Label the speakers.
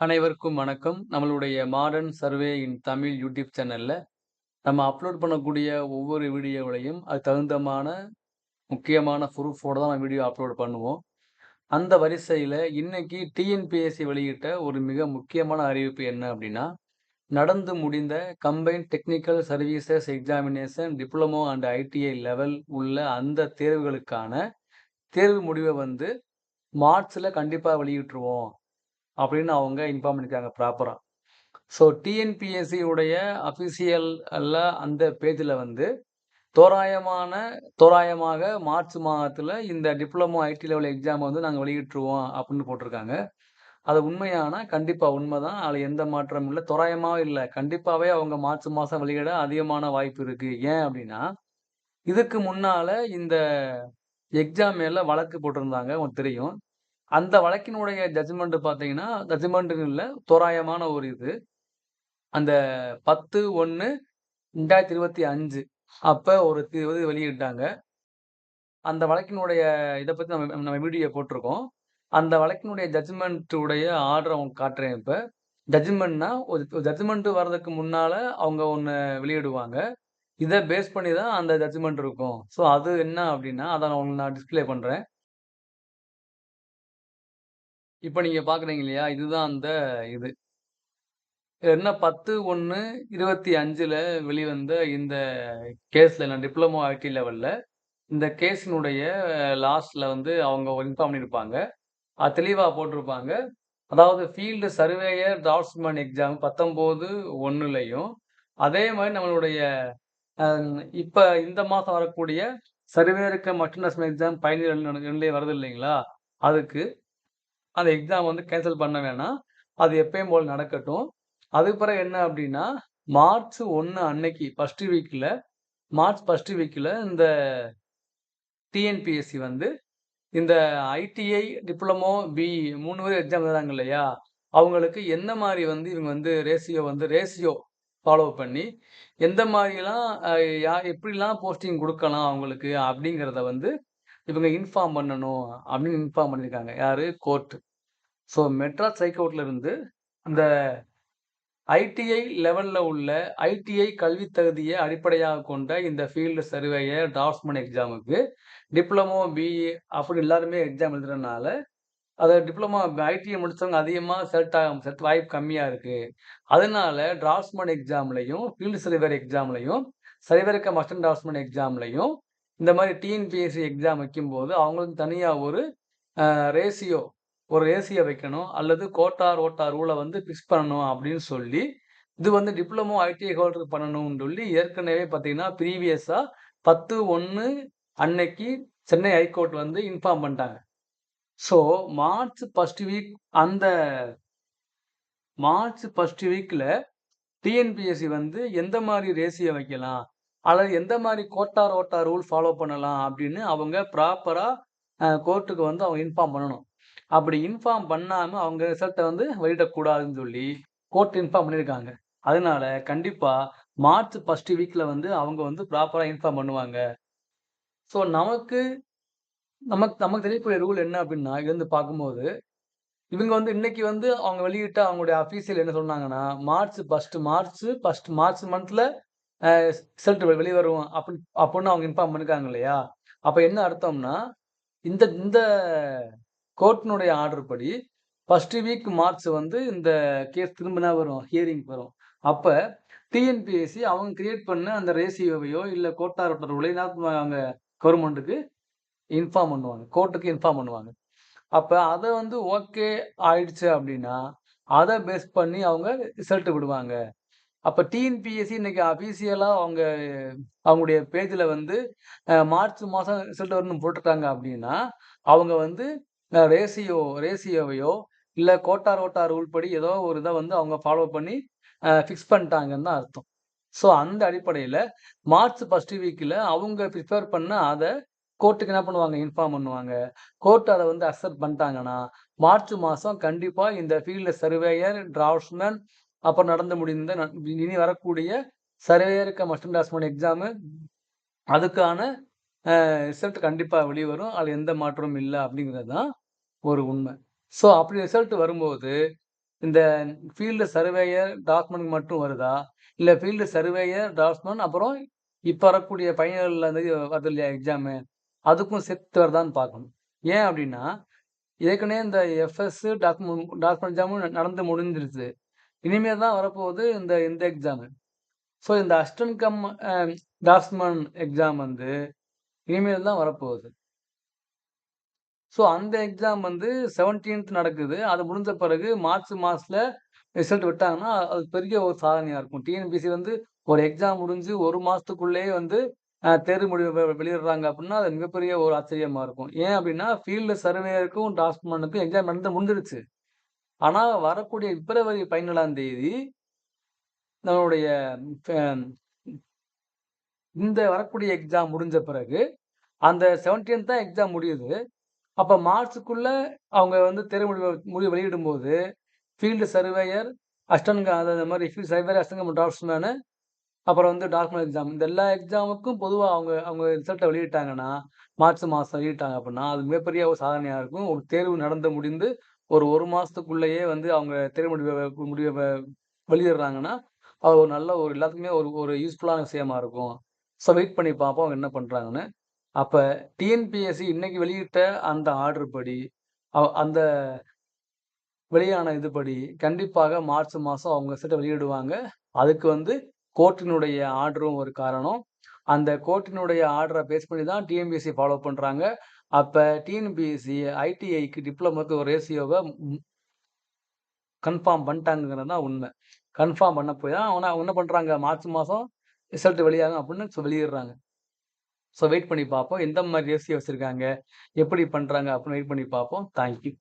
Speaker 1: அனைவருக்கும் வணக்கம். நம்மளுடைய modern survey in Tamil YouTube சேனலில் நம்ம அப்லோட் பண்ணக்கூடிய ஒவ்வொரு வீடியோவிலையும் அதுக்கு தகுந்தமான முக்கியமான ப்ரூஃபோடு தான் வீடியோ அப்லோட் பண்ணுவோம். அந்த வரிசையில் இன்னைக்கு டிஎன்பிஎஸ்சி வெளியிட்ட ஒரு மிக முக்கியமான அறிவிப்பு என்ன அப்படின்னா நடந்து முடிந்த combined technical services examination diploma and ITI level உள்ள அந்த தேர்வுகளுக்கான தேர்வு முடிவை வந்து மார்ச்சில் கண்டிப்பாக வெளியிட்டுருவோம். அப்படின்னு அவங்க இன்ஃபார்ம் பண்ணியிருக்காங்க ப்ராப்பராக ஸோ டிஎன்பிஎஸ்சி உடைய அஃபிஷியல் அல்ல அந்த பேஜில் வந்து தோராயமான தோராயமாக மார்ச் மாதத்தில் இந்த டிப்ளமோ ஐடி லெவல் எக்ஸாமை வந்து நாங்கள் வெளியிட்டுருவோம் அப்படின்னு போட்டிருக்காங்க. அது உண்மையானா உண்மை தான் அதில் எந்த மாற்றமும் இல்லை தோராயமாக இல்லை கண்டிப்பாகவே அவங்க மார்ச் மாதம் வெளியிட அதிகமான வாய்ப்பு இருக்குது ஏன் அப்படின்னா இதுக்கு முன்னால இந்த எக்ஸாம் மேலே வழக்கு போட்டிருந்தாங்க. உங்களுக்கு தெரியும். அந்த வழக்கினுடைய ஜட்ஜ்மெண்ட் பார்த்தீங்கன்னா, ஜட்ஜ்மெண்ட்ன்னு இல்லை தோராயமான ஒரு இது. அந்த பத்து ஒன்று ரெண்டாயிரத்தி இருபத்தி அஞ்சு அப்போ ஒரு இது வெளியிட்டாங்க. அந்த வழக்கினுடைய இதை பற்றி நம்ம நம்ம வீடியோ போட்டிருக்கோம். அந்த வழக்கினுடைய ஜட்ஜ்மெண்ட்டுடைய ஆர்டர் அவங்க காட்டுறேன் இப்போ ஜட்ஜ்மெண்ட்னா ஒரு ஜட்ஜ்மெண்ட் வர்றதுக்கு முன்னால் அவங்க ஒன்று வெளியிடுவாங்க. இதை பேஸ் பண்ணி தான் அந்த ஜட்ஜ்மெண்ட் இருக்கும். ஸோ அது என்ன அப்படின்னா அதை நான் உங்களுக்கு நான் டிஸ்பிளே பண்ணுறேன் இப்போ நீங்கள் பார்க்குறீங்க இல்லையா? இதுதான் அந்த இது. என்ன 10/1/25ல வெளிவந்த இந்த கேஸில் நான் டிப்ளமோ ஐடி லெவலில் இந்த கேஸினுடைய லாஸ்டில் வந்து அவங்க இன்ஃபார்ம் பண்ணியிருப்பாங்க. அது தெளிவாக போட்டிருப்பாங்க. அதாவது ஃபீல்டு சர்வேயர் டாட்ஸ்மேன் எக்ஸாம் 19/1லயும், அதே மாதிரி நம்மளுடைய இப்போ இந்த மாதம் வரக்கூடிய சர்வேயர் கம் அட்டெண்டன்ஸ் எக்ஸாம் 17/2லயும் வருது இல்லைங்களா? அதுக்கு அந்த எக்ஸாம் வந்து கேன்சல் பண்ண வேணாம். அது எப்பயும் போல் நடக்கட்டும். அதுக்கு பிறகு என்ன அப்படின்னா மார்ச் ஒன்று அன்னைக்கு ஃபர்ஸ்ட் வீக்கில் மார்ச் ஃபர்ஸ்ட் வீக்கில் இந்த டிஎன்பிஎஸ்சி வந்து இந்த ஐடிஐ, டிப்ளமோ, பி மூணு பேர் எக்ஸாம் எழுதுறாங்க இல்லையா? அவங்களுக்கு எந்த மாதிரி வந்து இவங்க வந்து ரேசியோ வந்து ரேசியோ ஃபாலோ பண்ணி, எந்த மாதிரிலாம் யா எப்படிலாம் போஸ்டிங் கொடுக்கலாம் அவங்களுக்கு அப்படிங்கிறத வந்து இவங்க இன்ஃபார்ம் பண்ணணும் அப்படின்னு இன்ஃபார்ம் பண்ணியிருக்காங்க. யார் கோர்ட்டு ஸோ மெட்ராஸ் ஹைகோர்ட்ல இருந்து அந்த ஐடிஐ லெவலில் உள்ள ஐடிஐ கல்வி தகுதியை அடிப்படையாக கொண்ட இந்த ஃபீல்டு சர்வேயர் டிராஃப்ட்ஸ்மேன் எக்ஸாமுக்கு டிப்ளமோ, பிஇ அப்படி எல்லாருமே எக்ஸாம் எழுதுறதுனால அதை டிப்ளமோ ஐடிஐ முடிச்சவங்க அதிகமாக செலக்ட் ஆக செலக்ட் வாய்ப்பு கம்மியாக இருக்குது அதனால டிராஃப்ட்ஸ்மேன் எக்ஸாம்லையும் ஃபீல்டு சர்வேயர் எக்ஸாம்லையும் சர்வேருக்க மஸ்டன் அசிஸ்டன்ட் எக்ஸாம்லையும் இந்த மாதிரி டிஎன்பிஎஸ்சி எக்ஸாம் வைக்கும்போது அவங்களுக்கு தனியாக ஒரு ரேசியோ ரேஷியோ ஒரு ஏசியை வைக்கணும். அல்லது கோட்டா, ரோட்டா ரூலை வந்து ஃபிக்ஸ் பண்ணணும் அப்படின்னு சொல்லி, இது வந்து டிப்ளமோ, ஐடிஐ ஹோல்டருக்கு பண்ணணும்னு சொல்லி ஏற்கனவே பார்த்தீங்கன்னா, ப்ரீவியஸாக பத்து ஒன்று அன்னைக்கு சென்னை ஹைகோர்ட் வந்து இன்ஃபார்ம் பண்ணிட்டாங்க. ஸோ மார்ச் ஃபர்ஸ்ட் வீக் அந்த மார்ச் ஃபர்ஸ்ட் வீக்கில் டிஎன்பிஎஸ்சி வந்து எந்த மாதிரி ரேசியை வைக்கலாம்? அல்லது எந்த மாதிரி கோட்டா, ரோட்டா ரூல் ஃபாலோ பண்ணலாம் அப்படின்னு அவங்க ப்ராப்பராக கோர்ட்டுக்கு வந்து அவங்க இன்ஃபார்ம் பண்ணணும். அப்படி இன்ஃபார்ம் பண்ணாமல் அவங்க ரிசல்ட்டை வந்து வெளியிடக்கூடாதுன்னு சொல்லி கோர்ட் இன்ஃபார்ம் பண்ணியிருக்காங்க. அதனால கண்டிப்பாக மார்ச் ஃபர்ஸ்ட் வீக்கில் வந்து அவங்க வந்து ப்ராப்பராக இன்ஃபார்ம் பண்ணுவாங்க. ஸோ நமக்கு நமக்கு நமக்கு தெரியக்கூடிய ரூல் என்ன அப்படின்னா இதுலருந்து பார்க்கும்போது, இவங்க வந்து இன்னைக்கு வந்து அவங்க வெளியிட்ட அவங்களுடைய அஃபீஷியல் என்ன சொன்னாங்கன்னா, March first March first March மந்த்ல அ ரிசல்ட் வெளிவரும் அப்படின்னு அப்படின்னு அவங்க இன்ஃபார்ம் பண்ணிருக்காங்க இல்லையா? அப்போ என்ன அர்த்தம்னா, இந்த இந்த கோர்ட்னுடைய ஆர்டர் படி ஃபஸ்ட்டு வீக் மார்ச் வந்து இந்த கேஸ் திரும்பினா வரும்? ஹியரிங் வரும். அப்போ டிஎன்பிஎஸ்சி அவங்க கிரியேட் பண்ண அந்த ரேசியோவையோ இல்லை கோட்டா, ரோட்டா அவங்க கவர்மெண்ட்டுக்கு இன்ஃபார்ம் பண்ணுவாங்க. கோர்ட்டுக்கு இன்ஃபார்ம் பண்ணுவாங்க. அப்போ அதை வந்து ஓகே ஆயிடுச்சு அப்படின்னா அதை பேஸ் பண்ணி அவங்க ரிசல்ட் விடுவாங்க. அப்போ டிஎன்பிஎஸ்சி இன்னைக்கு அஃபீஷியலாக அவங்க அவங்களுடைய பேஜில் வந்து மார்ச் மாதம் ரிசல்ட் வரும்னு போட்டுட்டாங்க அப்படின்னா அவங்க வந்து ரேசியோ ரேசியோவையோ இல்லை கோட்டா, ரோட்டா ரூல் படி ஏதோ ஒரு இதை வந்து அவங்க ஃபாலோ பண்ணி ஃபிக்ஸ் பண்ணிட்டாங்கன்னு தான் அர்த்தம். ஸோ அந்த அடிப்படையில் மார்ச் ஃபர்ஸ்ட் வீக்கில் அவங்க ப்ரிப்பேர் பண்ண அதை கோர்ட்டுக்கு என்ன பண்ணுவாங்க? இன்ஃபார்ம் பண்ணுவாங்க. கோர்ட் அதை வந்து அக்செப்ட் பண்ணிட்டாங்கன்னா, மார்ச் மாதம் கண்டிப்பாக இந்த ஃபீல்டில் சர்வேயர், டிராஃப்ட்ஸ்மேன் அப்புறம் நடந்து முடிந்த இனி வரக்கூடிய சர்வேயருக்கு மஸ்ட் டிராஃப்ட்மேன் எக்ஸாமு அதுக்கான ரிசல்ட் ரிசல்ட் வெளியே வெளிவரும். அதில் எந்த மாற்றமும் இல்லை அப்படிங்கிறது தான் ஒரு உண்மை. ஸோ அப்படி ரிசல்ட் வரும்போது, இந்த ஃபீல்டு சர்வேயர், டாக்குமெண்ட் மட்டும் வருதா? இல்லை ஃபீல்டு சர்வேயர், டாக்மெண்ட் அப்புறம் இப்போ வரக்கூடிய ஃபைனல்ல வந்து வருது இல்லையா எக்ஸாமு, அதுக்கும் சேர்த்து வருதான்னு பார்க்கணும். ஏன் அப்படின்னா, ஏற்கனவே இந்த எஃப்எஸ் டாக்குமெண்ட் டாக்குமெண்ட் எக்ஸாமும் நடந்து முடிஞ்சிருச்சு. இனிமேல் தான் வரப்போகுது இந்த இந்த எக்ஸாமு. ஸோ இந்த அஸ்டன் கம் அ எக்ஸாம் வந்து இனிமேல் தான் வரப்போகுது. ஸோ அந்த எக்ஸாம் வந்து 17த் நடக்குது. அது முடிஞ்ச பிறகு மார்ச் மாதத்தில் ரிசல்ட் விட்டாங்கன்னா, அது பெரிய ஒரு சாதனையாக இருக்கும். டிஎன்பிஎஸ்சி வந்து ஒரு எக்ஸாம் முடிஞ்சு ஒரு மாதத்துக்குள்ளேயே வந்து தேர்வு முடிவு வெளியிடுறாங்க அப்படின்னா, அது மிகப்பெரிய ஒரு ஆச்சரியமாக இருக்கும். ஏன் அப்படின்னா, ஃபீல்டு சர்வேயருக்கும், டாஸ்மனுக்கும் எக்ஸாம் நடந்து முடிஞ்சிருச்சு. ஆனால் வரக்கூடிய பிப்ரவரி 17ஆம் தேதி நம்மளுடைய இந்த வரக்கூடிய எக்ஸாம் முடிஞ்ச பிறகு, அந்த 17த் தான் எக்ஸாம் முடியுது. அப்போ மார்ச்சுக்குள்ளே அவங்க வந்து தேர்வு முடிவு முடிவு வெளியிடும்போது, ஃபீல்டு சர்வேயர், அஸ்டன்கா அந்த அது மாரி ஃபீல்டு சர்வேயர், அஸ்டன்கம் கம் டிராஃப்ட்ஸ்மேனு, அப்புறம் வந்து டாக்குமெண்ட் எக்ஸாம். இந்த எல்லா எக்ஸாமுக்கும் பொதுவாக அவங்க அவங்க ரிசல்ட்டை வெளியிட்டாங்கன்னா, மார்ச் மாதம் வெளியிட்டாங்க அப்படின்னா, அது மிகப்பெரிய ஒரு சாதனையாக இருக்கும். ஒரு தேர்வு நடந்து முடிந்து ஒரு ஒரு மாதத்துக்குள்ளேயே வந்து அவங்க தேர்வு முடிவை முடிவை வெளியிடுறாங்கன்னா, அது ஒரு நல்ல ஒரு எல்லாத்துக்குமே ஒரு ஒரு யூஸ்ஃபுல்லான விஷயமா இருக்கும். ஸோ வெயிட் பண்ணி பார்ப்போம் அவங்க என்ன பண்ணுறாங்கன்னு அப்போ டிஎன்பிஎஸ்சி இன்னைக்கு வெளியிட்ட அந்த ஆர்டர் படி, அ அந்த வெளியான இதுபடி கண்டிப்பாக மார்ச் மாதம் அவங்க சிட்ட வெளியிடுவாங்க. அதுக்கு வந்து கோர்ட்டினுடைய ஆர்டரும் ஒரு காரணம். அந்த கோர்ட்டினுடைய ஆர்டரை பேஸ் பண்ணி தான் டிஎன்பிஎஸ்சி ஃபாலோ பண்ணுறாங்க அப்போ டிஎன்பிஎஸ்சி ஐடிஐக்கு டிப்ளமோக்கு ஒரு ரேசியோவை கன்ஃபார்ம் பண்ணிட்டாங்கிறது தான் உண்மை. கன்ஃபார்ம் பண்ண போய் தான் அவனை அவங்க என்ன பண்ணுறாங்க மார்ச் மாதம் ரிசல்ட் வெளியாகும் அப்படின்னு வெளியிடுறாங்க. ஸோ வெயிட் பண்ணி பார்ப்போம். எந்த மாதிரி ஏசி வச்சுருக்காங்க எப்படி பண்ணுறாங்க அப்படின்னு வெயிட் பண்ணி பார்ப்போம். Thank you.